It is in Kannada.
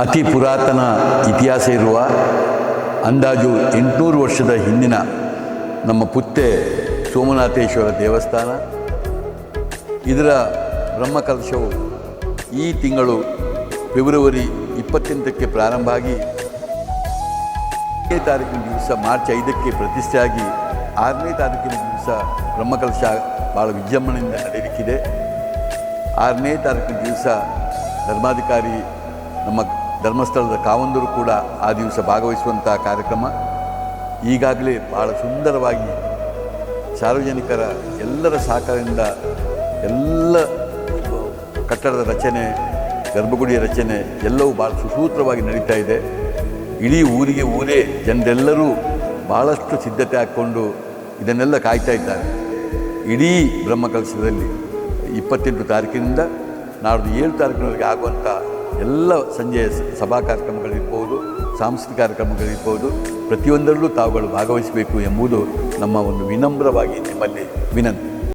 ಅತಿ ಪುರಾತನ ಇತಿಹಾಸ ಇರುವ ಅಂದಾಜು ಎಂಟುನೂರು ವರ್ಷದ ಹಿಂದಿನ ನಮ್ಮ ಪುತ್ತೆ ಸೋಮನಾಥೇಶ್ವರ ದೇವಸ್ಥಾನ. ಇದರ ಬ್ರಹ್ಮಕಲಶವು ಈ ತಿಂಗಳು ಫೆಬ್ರವರಿ ಇಪ್ಪತ್ತೆಂಟಕ್ಕೆ ಪ್ರಾರಂಭ ಆಗಿ ಐದನೇ ತಾರೀಕಿನ ದಿವಸ ಮಾರ್ಚ್ ಐದಕ್ಕೆ ಪ್ರತಿಷ್ಠೆಯಾಗಿ ಆರನೇ ತಾರೀಕಿನ ದಿವಸ ಬ್ರಹ್ಮಕಲಶ ಭಾಳ ವಿಜೃಂಭಣೆಯಿಂದ ನಡೆಯಲಿಕ್ಕಿದೆ ಆರನೇ ತಾರೀಕಿನ ದಿವಸ ಧರ್ಮಾಧಿಕಾರಿ ನಮ್ಮ ಧರ್ಮಸ್ಥಳದ ಕಾವಂದರು ಕೂಡ ಆ ದಿವಸ ಭಾಗವಹಿಸುವಂಥ ಕಾರ್ಯಕ್ರಮ. ಈಗಾಗಲೇ ಭಾಳ ಸುಂದರವಾಗಿ ಸಾರ್ವಜನಿಕರ ಎಲ್ಲರ ಸಹಕಾರದಿಂದ ಎಲ್ಲ ಕಟ್ಟಡದ ರಚನೆ, ಗರ್ಭಗುಡಿಯ ರಚನೆ ಎಲ್ಲವೂ ಭಾಳ ಸುಸೂತ್ರವಾಗಿ ನಡೀತಾ ಇದೆ. ಇಡೀ ಊರಿಗೆ ಊರೇ ಜನರೆಲ್ಲರೂ ಭಾಳಷ್ಟು ಸಿದ್ಧತೆ ಹಾಕ್ಕೊಂಡು ಇದನ್ನೆಲ್ಲ ಕಾಯ್ತಾ ಇದ್ದಾರೆ. ಇಡೀ ಬ್ರಹ್ಮಕಲಶದಲ್ಲಿ ಇಪ್ಪತ್ತೆಂಟು ತಾರೀಕಿನಿಂದ ನಾಡ್ದು ಏಳು ತಾರೀಕಿನವರೆಗೆ ಆಗುವಂಥ ಎಲ್ಲ ಸಂಜೆಯ ಸಭಾ ಕಾರ್ಯಕ್ರಮಗಳಿರ್ಬೋದು, ಸಾಂಸ್ಕೃತಿಕ ಕಾರ್ಯಕ್ರಮಗಳಿರ್ಬೋದು, ಪ್ರತಿಯೊಂದರಲ್ಲೂ ತಾವುಗಳು ಭಾಗವಹಿಸಬೇಕು ಎಂಬುದು ನಮ್ಮ ಒಂದು ವಿನಮ್ರವಾಗಿ ನಿಮ್ಮಲ್ಲಿ ವಿನಂತಿ.